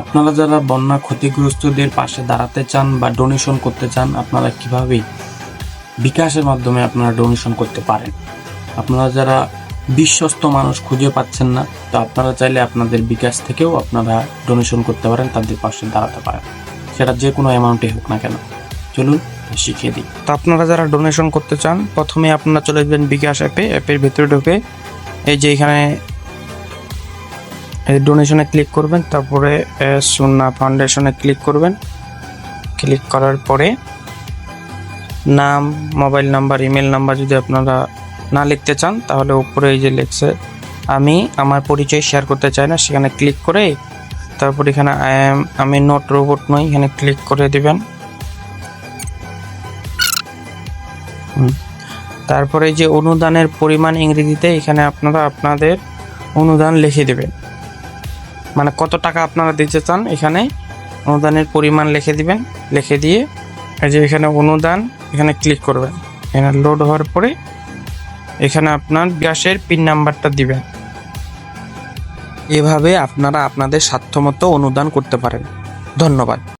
আপনারা যারা বন্যা ক্ষতিগ্রস্তদের পাশে দাঁড়াতে চান বা ডোনেশন করতে চান, আপনারা কীভাবে বিকাশের মাধ্যমে আপনারা ডোনেশন করতে পারেন? আপনারা যারা বিশ্বস্ত মানুষ খুঁজে পাচ্ছেন না, তো আপনারা চাইলে আপনাদের বিকাশ থেকেও আপনারা ডোনেশন করতে পারেন, তাদের পাশে দাঁড়াতে পারেন। সেটা যে কোনো অ্যামাউন্টে হোক না কেন। চলুন শিখিয়ে দিই। তো আপনারা যারা ডোনেশন করতে চান, প্রথমে আপনারা চলে যাবেন বিকাশ অ্যাপে অ্যাপের ভেতরে ঢুকে এই যে এখানে এই ডোনেশনে ক্লিক করবেন, তারপরে সুন্না ফাউন্ডেশনে ক্লিক করবেন। ক্লিক করার পরে নাম মোবাইল নাম্বার ইমেল নাম্বার যদি আপনারা না লিখতে চান, তাহলে উপরে এই যে লিখছে, আমি আমার পরিচয় শেয়ার করতে চাই না, সেখানে ক্লিক করে, তারপর এখানে আই এম আমি নোট রোবট নই, এখানে ক্লিক করে দিবেন। তারপরে যে অনুদানের পরিমাণ ইংরেজিতে, এখানে আপনারা আপনাদের অনুদান লিখে দেবেন। মানে কত টাকা আপনারা দিতে চান এখানে, অনুদানের পরিমাণ লিখে দিবেন, লিখে দিয়ে এই যে এখানে অনুদান, এখানে ক্লিক করবেন। এখানে লোড হওয়ার পরে এখানে আপনার গ্যাসের পিন নাম্বারটা দিবেন। এভাবে আপনারা আপনাদের সাধ্যমতো অনুদান করতে পারেন। ধন্যবাদ।